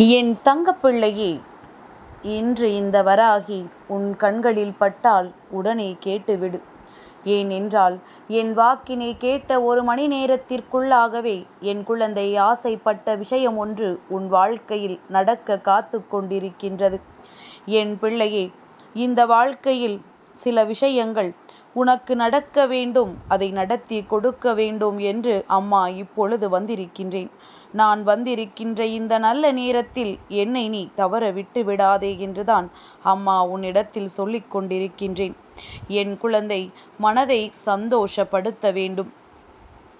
என் தங்கப்பிள்ளையே இன்று இந்த வராகி உன் கண்களில் பட்டால் உடனே கேட்டுவிடு. ஏனென்றால் என் வாக்கினை கேட்ட ஒரு மணி நேரத்திற்குள்ளாகவே என் குழந்தை ஆசைப்பட்ட விஷயம் ஒன்று உன் வாழ்க்கையில் நடக்க காத்து கொண்டிருக்கின்றது. என் பிள்ளையே இந்த வாழ்க்கையில் சில விஷயங்கள் உனக்கு நடக்க வேண்டும் அதை நடத்தி கொடுக்க வேண்டும் என்று அம்மா இப்பொழுது வந்திருக்கின்றேன். நான் வந்திருக்கின்ற இந்த நல்ல நேரத்தில் என்னை நீ தவற விட்டு விடாதே என்றுதான் அம்மா உன்னிடத்தில் சொல்லிக் கொண்டிருக்கின்றேன். என் குழந்தை மனதை சந்தோஷப்படுத்த வேண்டும்.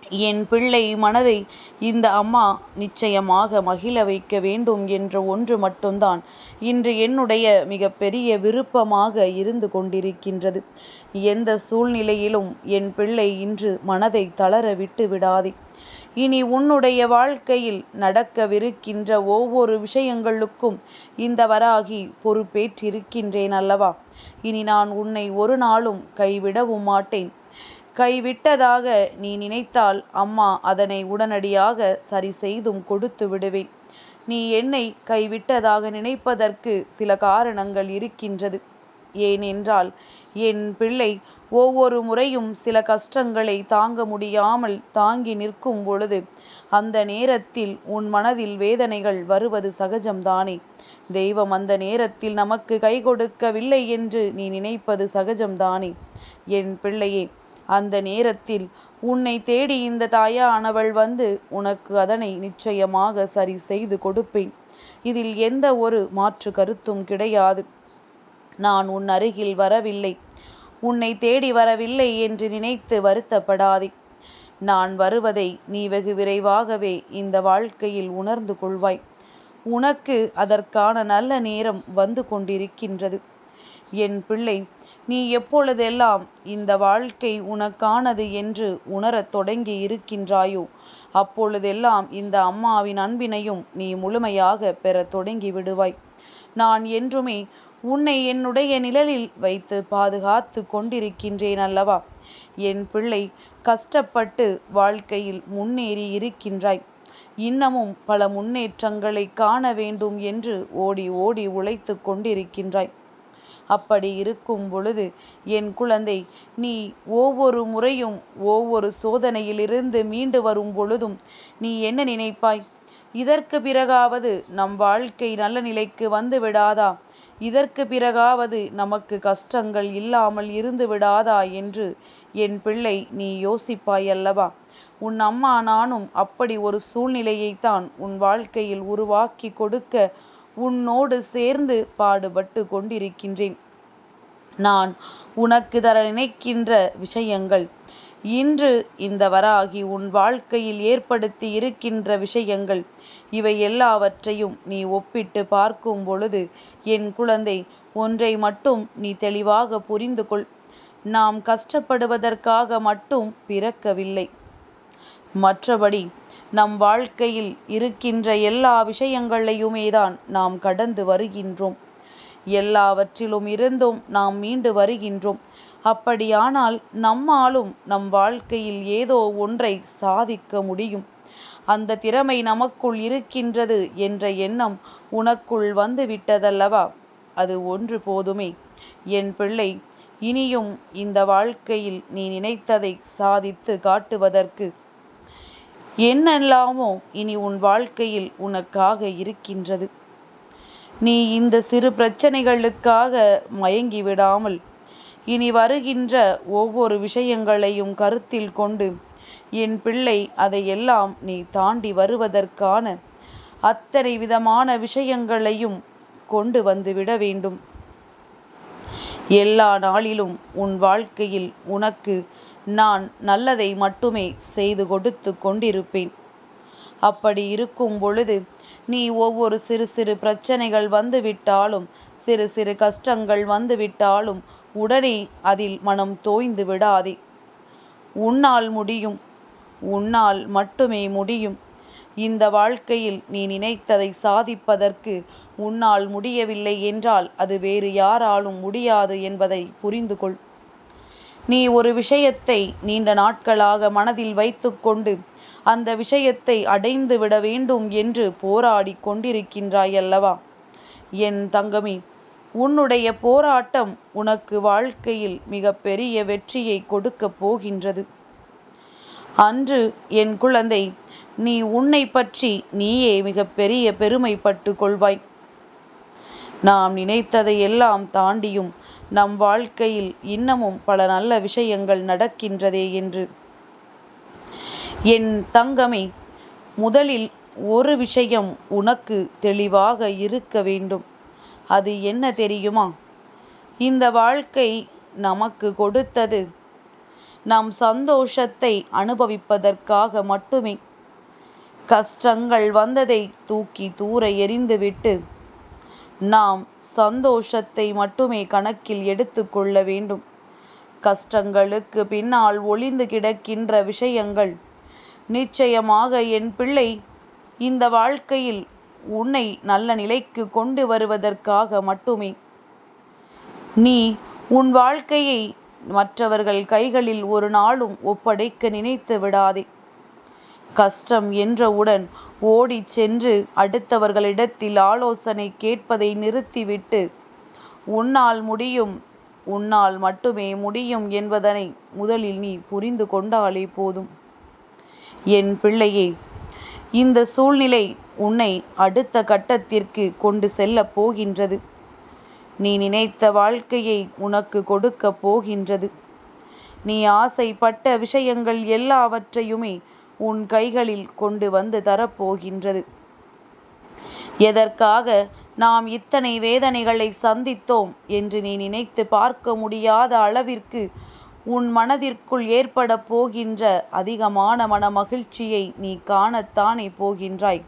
என் பிள்ளை மனதை இந்த அம்மா நிச்சயமாக மகிழ வைக்க வேண்டும் என்ற ஒன்று மட்டும்தான் இன்று என்னுடைய மிகப்பெரிய விருப்பமாக இருந்து கொண்டிருக்கின்றது. எந்த சூழ்நிலையிலும் என் பிள்ளை இன்று மனதை தளர விட்டு விடாதே. இனி உன்னுடைய வாழ்க்கையில் நடக்கவிருக்கின்ற ஒவ்வொரு விஷயங்களுக்கும் இந்த வராகி பொறுப்பேற்றிருக்கின்றேன் அல்லவா? இனி நான் உன்னை ஒரு நாளும் கைவிடவும் மாட்டேன். கைவிட்டதாக நீ நினைத்தால் அம்மா அதனை உடனடியாக சரி செய்தும் கொடுத்து விடுவேன். நீ என்னை கைவிட்டதாக நினைப்பதற்கு சில காரணங்கள் இருக்கின்றது. ஏனென்றால் என் பிள்ளை ஒவ்வொரு முறையும் சில கஷ்டங்களை தாங்க முடியாமல் தாங்கி நிற்கும் பொழுது அந்த நேரத்தில் உன் மனதில் வேதனைகள் வருவது சகஜம்தானே. தெய்வம் அந்த நேரத்தில் நமக்கு கை கொடுக்கவில்லை என்று நீ நினைப்பது சகஜம்தானே. என் பிள்ளையே அந்த நேரத்தில் உன்னை தேடி இந்த தாயானவள் வந்து உனக்கு அதனை நிச்சயமாக சரி செய்து கொடுப்பேன். இதில் எந்த ஒரு மாற்று கருத்தும் கிடையாது. நான் உன் அருகில் வரவில்லை. உன்னை தேடி வரவில்லை என்று நினைத்து வருத்தப்படாதே. நான் வருவதை நீ வெகு விரைவாகவே இந்த வாழ்க்கையில் உணர்ந்து கொள்வாய். உனக்கு அதற்கான நல்ல நேரம் வந்து கொண்டிருக்கின்றது. என் பிள்ளை நீ எப்பொழுதெல்லாம் இந்த வாழ்க்கை உனக்கானது என்று உணரத் தொடங்கி இருக்கின்றாயோ அப்பொழுதெல்லாம் இந்த அம்மாவின் அன்பினையும் நீ முழுமையாக பெறத் தொடங்கி விடுவாய் நான் என்றுமே உன்னை என்னுடைய நிழலில் வைத்து பாதுகாத்து கொண்டிருக்கின்றேன் அல்லவா? என் பிள்ளை கஷ்டப்பட்டு வாழ்க்கையில் முன்னேறி இருக்கின்றாய். இன்னமும் பல முன்னேற்றங்களை காண வேண்டும் என்று ஓடி ஓடி உழைத்து கொண்டிருக்கின்றாய். அப்படி இருக்கும் பொழுது என் குழந்தை நீ ஒவ்வொரு முறையும் ஒவ்வொரு சோதனையிலிருந்து மீண்டு வரும் பொழுதும் நீ என்ன நினைப்பாய்? இதற்கு பிறகாவது நம் வாழ்க்கை நல்ல நிலைக்கு வந்து விடாதா? இதற்கு பிறகாவது நமக்கு கஷ்டங்கள் இல்லாமல் இருந்து விடாதா? என்று என் பிள்ளை நீ யோசிப்பாய் அல்லவா? உன் அம்மா நானும் அப்படி ஒரு சூழ்நிலையைத்தான் உன் வாழ்க்கையில் உருவாக்கி கொடுக்க உன்னோடு சேர்ந்து பாடுபட்டு கொண்டிருக்கின்றேன். நான் உனக்கு தர நினைக்கின்ற விஷயங்கள். இன்று இந்த வராகி உன் வாழ்க்கையில் ஏற்படுத்தி இருக்கின்ற விஷயங்கள். இவை எல்லாவற்றையும் நீ ஒப்பிட்டு பார்க்கும் பொழுது என் குழந்தை ஒன்றை மட்டும் நீ தெளிவாக புரிந்து கொள். நாம் கஷ்டப்படுவதற்காக மட்டும் பிறக்கவில்லை. மற்றபடி நம் வாழ்க்கையில் இருக்கின்ற எல்லா விஷயங்களையுமே தான் நாம் கடந்து வருகின்றோம். எல்லாவற்றிலும் இருந்தும் நாம் மீண்டு வருகின்றோம். அப்படியானால் நம்மாலும் நம் வாழ்க்கையில் ஏதோ ஒன்றை சாதிக்க முடியும். அந்த திறமை நமக்குள் இருக்கின்றது என்ற எண்ணம் உனக்குள் வந்து விட்டதல்லவா? அது ஒன்று போதுமே. என் பிள்ளை இனியும் இந்த வாழ்க்கையில் நீ நினைத்ததை சாதித்து காட்டுவதற்கு என்னெல்லாமோ இனி உன் வாழ்க்கையில் உனக்காக இருக்கின்றது. நீ இந்த சிறு பிரச்சனைகளுக்காக மயங்கி விடாமல் இனி வருகின்ற ஒவ்வொரு விஷயங்களையும் கருத்தில் கொண்டு என் பிள்ளை அதையெல்லாம் நீ தாண்டி வருவதற்கான அத்தனை விதமான விஷயங்களையும் கொண்டு வந்து விட வேண்டும். எல்லா நாளிலும் உன் வாழ்க்கையில் உனக்கு நான் நல்லதை மட்டுமே செய்து கொடுத்து கொண்டிருப்பேன். அப்படி இருக்கும் பொழுது நீ ஒவ்வொரு சிறு சிறு பிரச்சனைகள் வந்துவிட்டாலும் சிறு சிறு கஷ்டங்கள் வந்துவிட்டாலும் உடனே அதில் மனம் தோய்ந்து விடாதே. உன்னால் முடியும் உன்னால் மட்டுமே முடியும். இந்த வாழ்க்கையில் நீ நினைத்ததை சாதிப்பதற்கு உன்னால் முடியவில்லை என்றால் அது வேறு யாராலும் முடியாது என்பதை புரிந்து கொள் நீ ஒரு விஷயத்தை நீண்ட நாட்களாக மனதில் வைத்துக்கொண்டு அந்த விஷயத்தை அடைந்து விட வேண்டும் என்று போராடி கொண்டிருக்கின்றாய் அல்லவா? என் தங்கமி உன்னுடைய போராட்டம் உனக்கு வாழ்க்கையில் மிகப்பெரிய வெற்றியை கொடுக்கப் போகின்றது. அன்று என் குழந்தை நீ உன்னை பற்றி நீயே மிகப்பெரிய பெருமைப்பட்டு கொள்வாய். நாம் நினைத்ததை எல்லாம் தாண்டியும் நம் வாழ்க்கையில் இன்னமும் பல நல்ல விஷயங்கள் நடக்கின்றதே என்று. என் தங்கமே முதலில் ஒரு விஷயம் உனக்கு தெளிவாக இருக்க வேண்டும். அது என்ன தெரியுமா? இந்த வாழ்க்கை நமக்கு கொடுத்தது. நம் சந்தோஷத்தை அனுபவிப்பதற்காக மட்டுமே. கஷ்டங்கள் வந்ததை தூக்கி தூர எறிந்துவிட்டு நாம் சந்தோஷத்தை மட்டுமே கணக்கில் எடுத்துக்கொள்ள வேண்டும். கஷ்டங்களுக்கு பின்னால் ஒளிந்து கிடக்கின்ற விஷயங்கள். நிச்சயமாக என் பிள்ளை இந்த வாழ்க்கையில் உன்னை நல்ல நிலைக்கு கொண்டு வருவதற்காக மட்டுமே. நீ உன் வாழ்க்கையை மற்றவர்கள் கைகளில் ஒரு நாளும் ஒப்படைக்க நினைத்து விடாதே. கஷ்டம் என்றவுடன் ஓடிச் சென்று அடுத்தவர்களிடத்தில் ஆலோசனை கேட்பதை நிறுத்திவிட்டு உன்னால் முடியும் உன்னால் மட்டுமே முடியும் என்பதனை முதலில் நீ புரிந்து கொண்டாலே போதும். என் பிள்ளையே இந்த சூழ்நிலை உன்னை அடுத்த கட்டத்திற்கு கொண்டு செல்லப் போகின்றது. நீ நினைத்த வாழ்க்கையை உனக்கு கொடுக்கப் போகின்றது. நீ ஆசைப்பட்ட விஷயங்கள் எல்லாவற்றையுமே உன் கைகளில் கொண்டு வந்து தரப்போகின்றது. எதற்காக நாம் இத்தனை வேதனைகளை சந்தித்தோம் என்று நீ நினைத்து பார்க்க முடியாத அளவிற்கு உன் மனதிற்குள் ஏற்பட போகின்ற அதிகமான மன மகிழ்ச்சியை நீ காணத்தானே போகின்றாய்.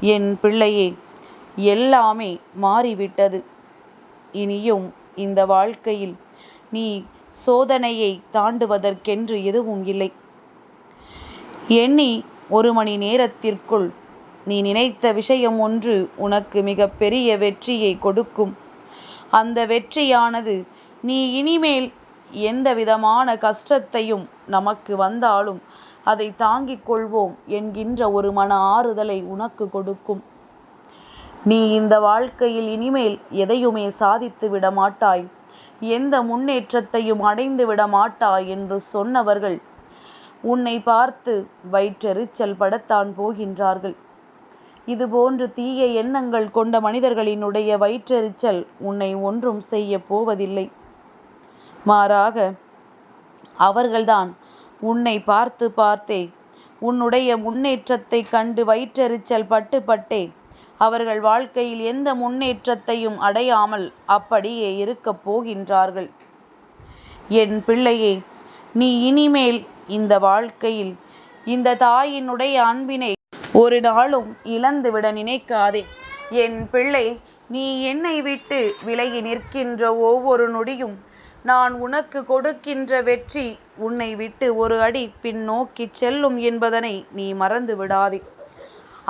என் பிள்ளையே எல்லாமே மாறிவிட்டது. இனியும் இந்த வாழ்க்கையில் நீ சோதனையை தாண்டுவதற்கென்று எதுவும் இல்லை. எண்ணி ஒரு மணி நேரத்திற்குள் நீ நினைத்த விஷயம் ஒன்று உனக்கு மிகப்பெரிய வெற்றியை கொடுக்கும். அந்த வெற்றியானது நீ இனிமேல் எந்த விதமான கஷ்டத்தையும் நமக்கு வந்தாலும் அதை தாங்கிக் கொள்வோம் என்கின்ற ஒரு மன ஆறுதலை உனக்கு கொடுக்கும். நீ இந்த வாழ்க்கையில் இனிமேல் எதையுமே சாதித்து விட மாட்டாய் எந்த முன்னேற்றத்தையும் அடைந்து விட மாட்டாய் என்று சொன்னவர்கள் உன்னை பார்த்து வயிற்றெரிச்சல் படத்தான் போகின்றார்கள். இதுபோன்று தீய எண்ணங்கள் கொண்ட மனிதர்களினுடைய வயிற்றெரிச்சல் உன்னை ஒன்றும் செய்ய போவதில்லை. மாறாக அவர்கள்தான் உன்னை பார்த்து பார்த்தே உன்னுடைய முன்னேற்றத்தை கண்டு வயிற்றெரிச்சல் பட்டு பட்டே அவர்கள் வாழ்க்கையில் எந்த முன்னேற்றத்தையும் அடையாமல் அப்படியே இருக்கப் போகின்றார்கள். என் பிள்ளையே நீ இனிமேல் இந்த வாழ்க்கையில். இந்த தாயினுடைய அன்பினை ஒரு நாளும் இழந்துவிட நினைக்காதே. என் பிள்ளை நீ என்னை விட்டு விலகி நிற்கின்ற ஒவ்வொரு நொடியும் நான் உனக்கு கொடுக்கின்ற வெற்றி உன்னை விட்டு ஒரு அடி பின்னோக்கி செல்லும் என்பதனை நீ மறந்து விடாதே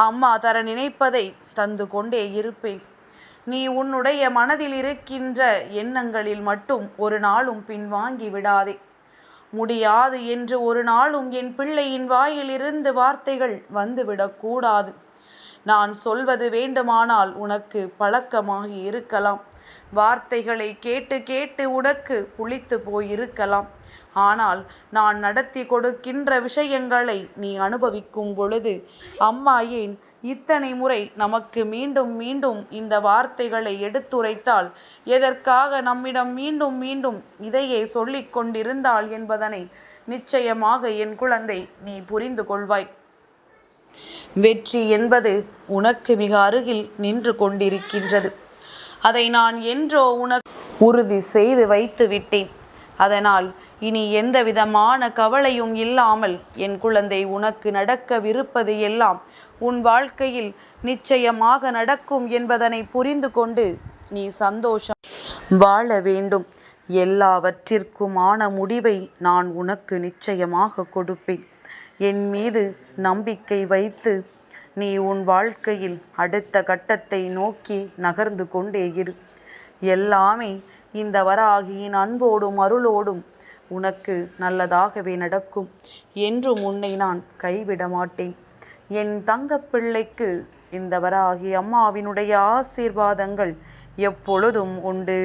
அம்மா தர நினைப்பதை தந்து கொண்டே இருப்பேன். நீ உன்னுடைய மனதில் இருக்கின்ற எண்ணங்களில் மட்டும் ஒரு நாளும் பின்வாங்கி விடாதே. முடியாது என்று ஒரு நாளும் என் பிள்ளையின் வாயிலிருந்து வார்த்தைகள் வந்துவிடக்கூடாது நான் சொல்வது வேண்டுமானால் உனக்கு பழக்கமாகி இருக்கலாம். வார்த்தைகளை கேட்டு கேட்டு உனக்கு புளித்து போயிருக்கலாம். ஆனால் நான் நடத்தி கொடுக்கின்ற விஷயங்களை நீ அனுபவிக்கும் பொழுது அம்மா ஏன் இத்தனை முறை நமக்கு மீண்டும் மீண்டும் இந்த வார்த்தைகளை எடுத்துரைத்தால் எதற்காக நம்மிடம் மீண்டும் மீண்டும் இதையே சொல்லிக் கொண்டிருந்தாள் என்பதனை நிச்சயமாக என் குழந்தை நீ புரிந்து கொள்வாய். வெற்றி என்பது உனக்கு மிக அருகில் நின்று கொண்டிருக்கின்றது. அதை நான் என்றோ உனக்கு உறுதி செய்து வைத்து விட்டேன். அதனால் இனி எந்த விதமான கவலையும் இல்லாமல் என் குழந்தை உனக்கு நடக்கவிருப்பது எல்லாம் உன் வாழ்க்கையில் நிச்சயமாக நடக்கும் என்பதனை புரிந்து கொண்டு நீ சந்தோஷம் வாழ வேண்டும். எல்லாவற்றிற்குமான முடிவை நான் உனக்கு நிச்சயமாக கொடுப்பேன். என் மீது நம்பிக்கை வைத்து நீ உன் வாழ்க்கையில் அடுத்த கட்டத்தை நோக்கி நகர்ந்து கொண்டே இரு. எல்லாமே இந்த வராகியின் அன்போடும் அருளோடும் உனக்கு நல்லதாகவே நடக்கும் என்றும் உன்னை நான் கைவிட மாட்டேன். என் தங்கப்பிள்ளைக்கு இந்த வராகி அம்மாவினுடைய ஆசீர்வாதங்கள் எப்பொழுதும் உண்டு.